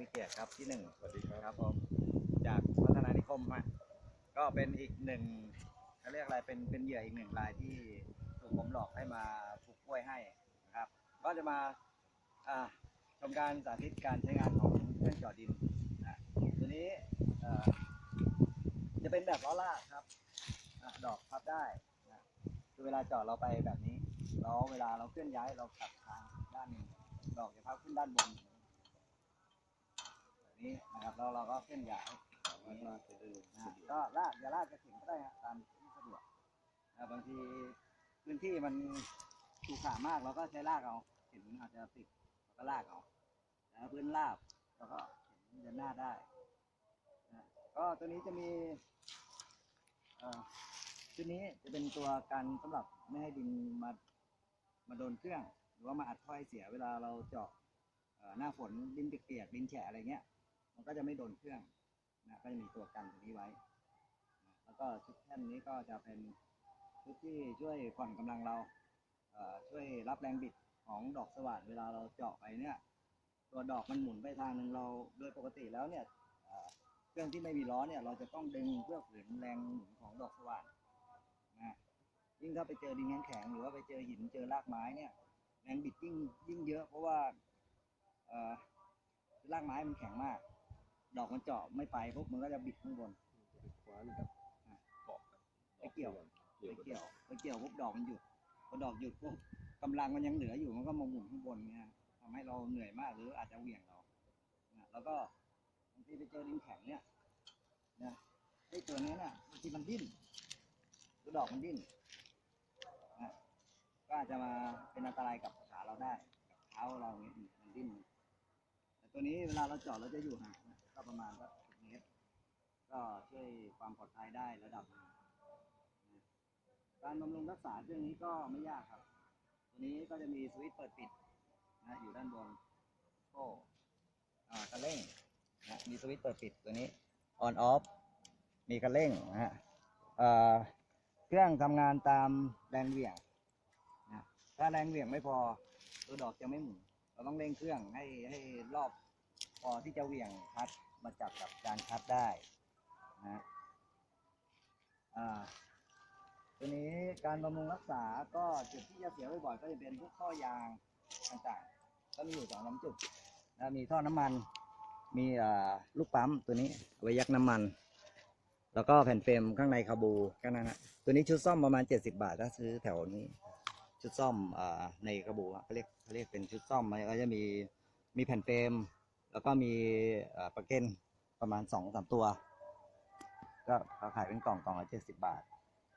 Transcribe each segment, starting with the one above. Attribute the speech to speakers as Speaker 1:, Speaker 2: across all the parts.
Speaker 1: มีเกียรติครับที่หนึ่ง
Speaker 2: สวัสดีครับ
Speaker 1: ครับผมจากพัฒนานิคมฮะก็เป็นอีกหนึ่งเขาเรียกอะไรเป็นเป็นเหยื่ออีกหนึ่งรายที่ถูกผมหลอกให้มาปลูกกล้วยให้นะครับ ก็จะมาอ่าชมการสาธิตการใช้งานของเครื่องเจาะดินนะตัวนี้เอ่อจะเป็นแบบล้อลากครับอะดอกพับได้นะคือเวลาเจาะเราไปแบบนี้แล้วเวลาเราเคลื่อนย้ายเรากลับทางด้านหนึ่งดอกจะพับขึ้นด้านบนแบบ นี้นะครับแล้วเราก็เคลื่อนย้ายแบบนี้นะก็ลากอย่าลากจะถึงก็ได้ฮะตามที่สะดวกนะบางทีพื้นที่มันถูกขามากเราก็ใช้ลากเอาเห็นอาจจะติดเราก็ลากเอาแต่ถ้าพื้นราบเราก็เห็นเดินหน้าได้นะก็ตัวนี้จะมีเอ่อชุดนี้จะเป็นตัวกันสำหรับไม่ให้ดินมามาโดนเครื่อง หรือว่ามาอัดถ้อยเสียเวลาเราเจาะหน้าฝนดินเปียกๆดินแฉะอะไรเงี้ย มันก็จะไม่โดนเครื่องนะก็จะมีตัวกันตัวนี้ไว้นะแล้วก็ชุดแท่นนี้ก็จะเป็นชุดที่ช่วยผ่อนกำลังเราเอ่อช่วยรับแรงบิดของดอกสว่านเวลาเราเจาะไปเนี่ย ตัวดอกมันหมุนไปทางหนึ่งเราโดยปกติแล้วเนี่ยเอ่อเครื่องที่ไม่มีล้อเนี่ยเราจะต้องดึงเพื่อฝืนแรงหมุนของดอกสว่านนะยิ่งถ้าไปเจอดินแข็งๆหรือว่าไปเจอหินเจอรากไม้เนี่ย แรงบิดยิ่งยิ่งเยอะเพราะว่าเอ่อรากไม้มันแข็งมาก ดอกมันเจาะไม่ไปปุ๊บมันก็จะบิดข้างบน
Speaker 2: คว้านกับเกาะกัน
Speaker 1: ไปเกี่ยว
Speaker 2: เกี่ยว
Speaker 1: ไป
Speaker 2: กัน
Speaker 1: เกี่ยวไปเกี่ยวปุ๊บดอกมันหยุดพอดอกหยุดปุ๊บกำลังมันยังเหลืออยู่มันก็มาหมุนข้างบนเนี่ยทำให้เราเหนื่อยมากหรืออาจจะเหวี่ยงเรานะแล้วก็บางทีไปเจอดินแข็งเนี่ยนะไอ้ตัวนี้น่ะบางทีมันดิ้นตัวดอกมันดิ้นนะก็อาจจะมาเป็นอันตรายกับขาเราได้กับเท้าเราเนี่ยมันดิ้นแต่ตัวนี้เวลาเราเจาะเราจะอยู่ห่างนะ ก็ประมาณสักสิบเมตร ก็ช่วยความปลอดภัยได้ระดับหนึ่งนะการบำรุงรักษาเครื่องนี้ก็ไม่ยากครับ ตัวนี้ก็จะมีสวิตช์เปิดปิดนะอยู่ด้านบนโอ้อ่คันเร่งนะมีสวิตช์เปิดปิดตัวนี้ on off มีคันเร่งนะฮะเอ่อเครื่องทำงานตามแรงเหวี่ยงนะถ้าแรงเหวี่ยงไม่พอตัวดอกจะไม่หมุนเราต้องเร่งเครื่องให้ให้รอบพอที่จะเหวี่ยงคัด มาจับกับการคัดได้นะอ่าตัวนี้การบำรุงรักษาก็จุดที่จะเสียบ่อยๆก็จะเป็นพวกท่อยางต่างๆ ก็มีอยู่สองสามจุดนะมีท่อน้ำมัน มีอ่าลูกปั๊มตัวนี้ไว้ยักน้ำมัน แล้วก็แผ่นเฟรมข้างในคาบูแค่นั้นนะตัวนี้ชุดซ่อมประมาณ 70 บาทถ้าซื้อแถวนี้ ชุดซ่อมอ่าในกระบูเขาเรียกเขาเรียกเป็นชุดซ่อมมันก็จะมีมีแผ่นเฟรม แล้วก็มีปลั๊กเกนประมาณสองสามตัว ก็เขาขายเป็นกล่องกล่องละเจ็ดสิบาท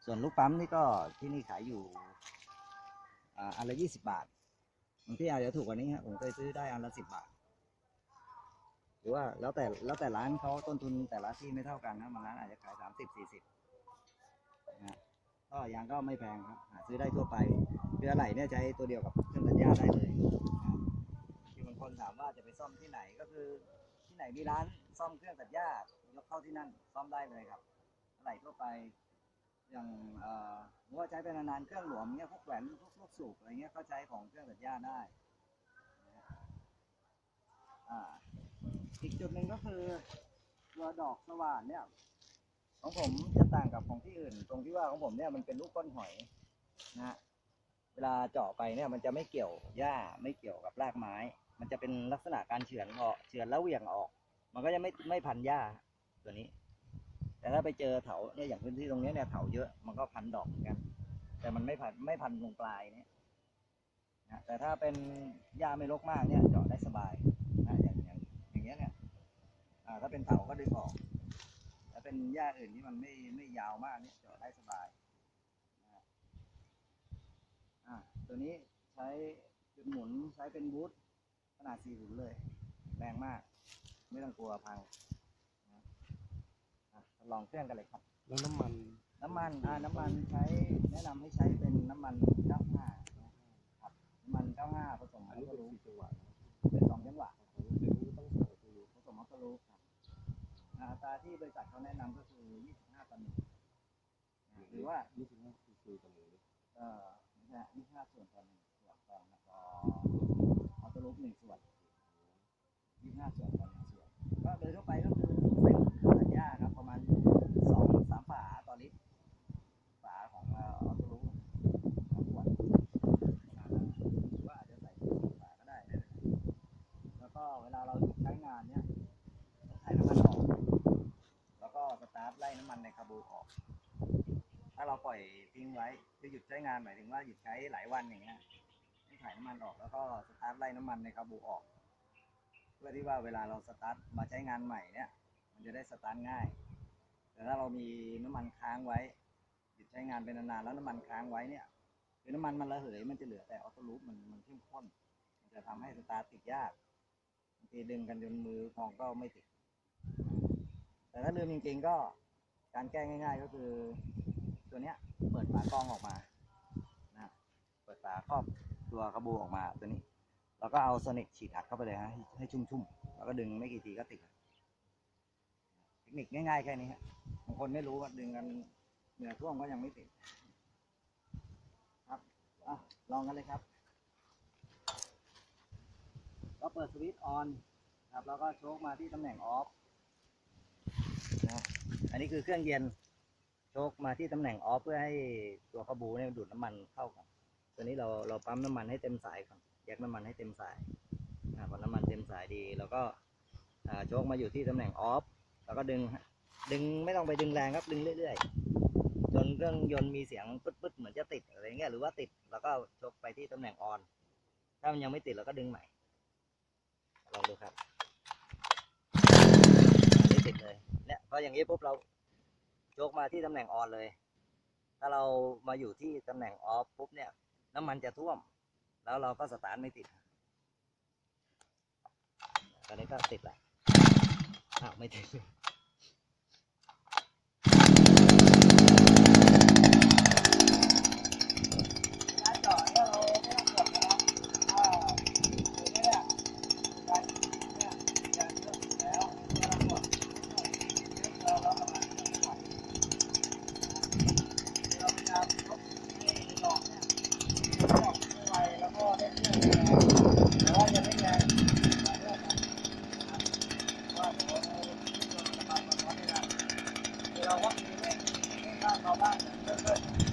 Speaker 1: ส่วนลูกปั๊มนี่ก็ที่นี่ขายอยู่อ่าอันละยี่สิบาทบางที่อาจจะถูกกว่านี้ฮะผมเคยซื้อได้อันละสิบบาท หรือว่าแล้วแต่แล้วแต่ร้านเขาต้นทุนแต่ละที่ไม่เท่ากันนะบางร้านอาจจะขายสามสิบสี่สิบนะฮะก็ยางก็ไม่แพงครับหาซื้อได้ทั่วไปเรือไหลเนี่ยใช้ตัวเดียวกับเครื่องตัดหญ้าได้เลย คนถามว่าจะไปซ่อมที่ไหนก็คือ ที่ไหนมีร้านซ่อมเครื่องตัดหญ้ายกเข้าที่นั่นซ่อมได้เลยครับอะไหล่ทั่วไป อย่างเอ่อหรือว่าใช้ไปนานๆเครื่องหลวมเนี่ยพวกแหวนพวกลูกสูบอะไรเงี้ยก็ใช้ของเครื่องตัดหญ้าได้นะอ่าอีกจุดหนึ่งก็คือตัวดอกสว่านเนี่ย ของผมจะต่างกับของที่อื่น ตรงที่ว่าของผมเนี่ยมันเป็นลูกก้อนหอยนะฮะเวลาเจาะไปเนี่ยมันจะไม่เกี่ยวหญ้าไม่เกี่ยวกับรากไม้ มันจะเป็นลักษณะการเฉือนออกเฉือนแล้วเหวี่ยงออก มันก็จะไม่ไม่พันหญ้าตัวนี้ แต่ถ้าไปเจอเถาเนี่ยอย่างพื้นที่ตรงนี้เนี่ยเถาเยอะมันก็พันดอกเหมือนกัน แต่มันไม่พันไม่พันตรงปลายเนี่ยนะแต่ถ้าเป็นหญ้าไม่รกมากเนี่ยเจาะได้สบายนะอย่างอย่างอย่างเงี้ยเนี่ยอ่าถ้าเป็นเถาก็ดึงออกถ้าเป็นหญ้าอื่นที่มันไม่ไม่ยาวมากเนี่ยเจาะได้สบายนะอ่าตัวนี้ใช้จุดหมุนใช้เป็นบูท นาด4หุ่นเลย แรงมาก ไม่ต้องกลัวพังนะอะลองเครื่องกันเลยครับ
Speaker 2: แล้วน้ำมัน
Speaker 1: น้ำมันอ่าน้ำมันใช้แนะนำให้ใช้เป็นน้ำมัน95ครับน้ำมัน95ผสม
Speaker 2: อั
Speaker 1: อั
Speaker 2: น
Speaker 1: ล
Speaker 2: นี้
Speaker 1: โค
Speaker 2: เป็น
Speaker 1: ลู
Speaker 2: สี่จังหวะนะ
Speaker 1: เป็นสองจังหวะ
Speaker 2: ของตัวนี้ต้องใส่ตัวนี้
Speaker 1: ผสมอัลโคลูครับอ่าอัตราที่บริษัทเขาแนะนำก็คือ 25ต่อหนึ่งอ่าหรือว่า
Speaker 2: ยี่สิบห้าซีซีต่อหนึ่งลิตร
Speaker 1: เอ่อไม่ใช่ยี่ห้าส่วนต่อหนึ่งส่วนต่อแล้วก็เอา ตัวรูปหนึ่งส่วนยี่ห้าส่วนต่อหนึ่งส่วนโดยทั่วไปก็คือเป็นสัญญาครับ ประมาณสองสามฝาต่อลิตรฝาของออโต้รู้สองขวดประมาณนั้นหรือว่าอาจจะใส่สฝาก็ได้เป็นไรแล้วก็เวลาเราหยุดใช้งานเนี่ยต้องถ่ายน้ำมันออก แล้วก็สตาร์ทไล่น้ำมันในคาร์บูออก ถ้าเราปล่อยทิ้งไว้คือหยุดใช้งานหมายถึงว่าหยุดใช้หลายวันอย่างเงี้ย ถ่ายน้ำมันออกแล้วก็สตาร์ทไล่น้ำมันในคาร์บูออก เพื่อที่ว่าเวลาเราสตาร์ทมาใช้งานใหม่เนี่ย มันจะได้สตาร์ทง่าย แต่ถ้าเรามีน้ำมันค้างไว้หยุดใช้งานเป็นนานๆแล้วน้ำมันค้างไว้เนี่ยคือน้ำมันมันระเหยมันจะเหลือแต่ออโต้ลูปมันมันเข้มข้นมันจะทำให้สตาร์ทติดยากบางทีดึงกันจนมือพองก็ไม่ติด แต่ถ้าลืมจริงๆก็การแก้ง่าย ๆ ก็คือ ตัวเนี้ยเปิดฝากรองออกมานะเปิดฝาครอบ ตัวกระบูออกมาตัวนี้ แล้วก็เอาโซนิกฉีดอัดเข้าไปเลยฮะให้ชุ่มๆ แล้วก็ดึงไม่กี่ทีก็ติดเทคนิคง่ายๆแค่นี้ฮะบางคนไม่รู้ว่าดึงกันเหนือท่วมก็ยังไม่ติดครับอะลองกันเลยครับ ก็เปิดสวิตช์ออนครับแล้วก็โชคมาที่ตำแหน่งออฟนะอันนี้คือเครื่องเย็นโชคมาที่ตำแหน่งออฟเพื่อให้ตัวกระบูเนี่ยดูดน้ำมันเข้ากัน ตัวนี้เราเราปั๊มน้ำมันให้เต็มสายก่อนแยกน้ำมันให้เต็มสายอพอน้ำมันเต็มสายดีแล้วก็โชคมาอยู่ที่ตำแหน่งออฟแล้วก็ดึงดึงไม่ต้องไปดึงแรงครับดึงเรื่อยๆจนเครื่องยนต์มีเสียงปึ๊ดๆเหมือนจะติดอะไรเงี้ยหรือว่าติดแล้วก็โชคไปที่ตำแหน่งออน ถ้ามันยังไม่ติดเราก็ดึงใหม่ลองดูครับไม่ติดเลยเนี่ยพออย่างนี้ปุ๊บเราโยกมาที่ตำแหน่งออนเลย ถ้าเรามาอยู่ที่ตำแหน่งออฟปุ๊บเนี่ย น้ำมันจะท่วม แล้วเราก็สตาร์ทไม่ติดตอนนี้ก็ติดแล้วอ้าวไม่ติด 要往里ว่ามีไม่